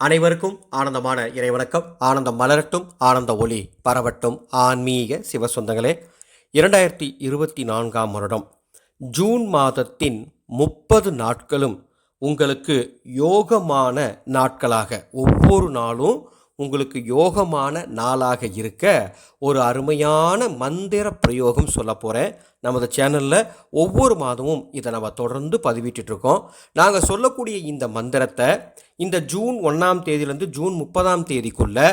அனைவருக்கும் ஆனந்தமான இறைவணக்கம். ஆனந்தம் மலரட்டும் ஆனந்த ஒளி பரவட்டும். ஆன்மீக சிவசொந்தங்களே இரண்டாயிரத்தி இருபத்தி நான்காம் வருடம். ஜூன் மாதத்தின் முப்பது நாட்களும் உங்களுக்கு யோகமான நாட்களாக. ஒவ்வொரு நாளும் உங்களுக்கு யோகமான நாளாக இருக்க ஒரு அருமையான மந்திர பிரயோகம் சொல்ல போகிறேன் நமது சேனலில் ஒவ்வொரு மாதமும் இதை நம்ம தொடர்ந்து பதிவிட்டுட்டு இருக்கோம். நாங்கள் சொல்லக்கூடிய இந்த மந்திரத்தை இந்த ஜூன் ஒன்றாம் தேதியிலேருந்து ஜூன் முப்பதாம் தேதிக்குள்ளே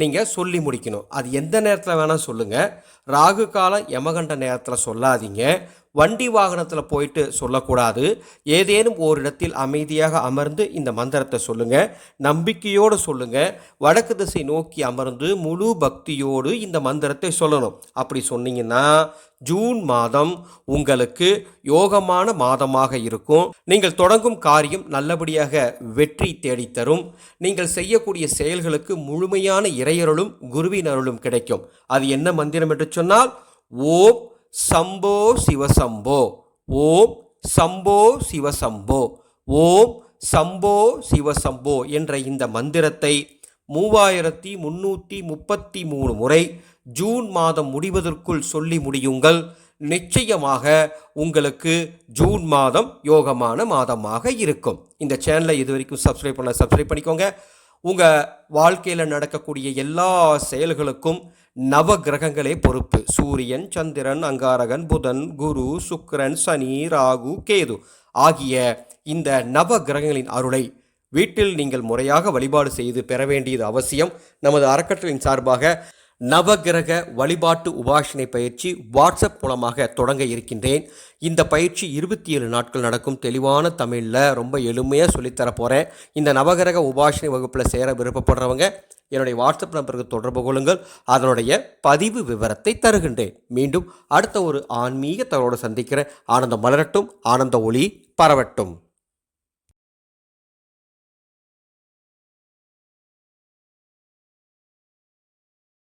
நீங்கள் சொல்லி முடிக்கணும். அது எந்த நேரத்தில் வேணால் சொல்லுங்கள் ராகு காலம் யமகண்ட நேரத்தில் சொல்லாதீங்க. வண்டி வாகனத்தில் போயிட்டு சொல்லக்கூடாது. ஏதேனும் ஓரிடத்தில் அமைதியாக அமர்ந்து இந்த மந்திரத்தை சொல்லுங்கள் நம்பிக்கையோடு சொல்லுங்கள் வடக்கு திசை நோக்கி அமர்ந்து முழு பக்தியோடு இந்த மந்திரத்தை சொல்லணும். அப்படி சொன்னீங்கன்னா ஜூன் மாதம் உங்களுக்கு யோகமான மாதமாக இருக்கும். நீங்கள் தொடங்கும் காரியம் நல்லபடியாக வெற்றி தேடித்தரும் நீங்கள் செய்யக்கூடிய செயல்களுக்கு முழுமையான இறையருளும் குருவின் அருளும் கிடைக்கும். அது என்ன மந்திரம் என்று சொன்னால் ஓம் சம்போ சிவசம்போ. ஓம் சம்போ சிவசம்போ. ஓம் சம்போ சிவசம்போ என்ற இந்த மந்திரத்தை மூவாயிரத்தி முன்னூற்றி முப்பத்தி மூணு முறை ஜூன் மாதம் முடிவதற்குள் சொல்லி முடியுங்கள். நிச்சயமாக உங்களுக்கு ஜூன் மாதம் யோகமான மாதமாக இருக்கும். இந்த சேனலை இது வரைக்கும் சப்ஸ்கிரைப் பண்ண சப்ஸ்கிரைப் பண்ணிக்கோங்க. உங்கள் வாழ்க்கையில் நடக்கக்கூடிய எல்லா செயல்களுக்கும் நவ கிரகங்களே பொறுப்பு. சூரியன் சந்திரன் அங்காரகன் புதன் குரு சுக்கரன் சனி ராகு கேது ஆகிய இந்த நவ கிரகங்களின் அருளை வீட்டில் நீங்கள் முறையாக வழிபாடு செய்து பெற வேண்டியது அவசியம். நமது அறக்கட்டளையின் சார்பாக நவகிரக வழிபாட்டு உபாசனை பயிற்சி வாட்ஸ்அப் மூலமாக தொடங்க இருக்கின்றேன். இந்த பயிற்சி இருபத்தி ஏழு நாட்கள் நடக்கும். தெளிவான தமிழில் ரொம்ப எளிமையாக சொல்லித்தர போகிறேன் இந்த நவகிரக உபாசனை வகுப்பில் சேர விருப்பப்படுறவங்க என்னுடைய வாட்ஸ்அப் நம்பருக்கு தொடர்பு கொள்ளுங்கள். அதனுடைய பதிவு விவரத்தை தருகின்றேன். மீண்டும் அடுத்த ஒரு ஆன்மீக தகவலோடு சந்திக்கிறேன். ஆனந்தம் மலரட்டும். ஆனந்த ஒளி பரவட்டும்.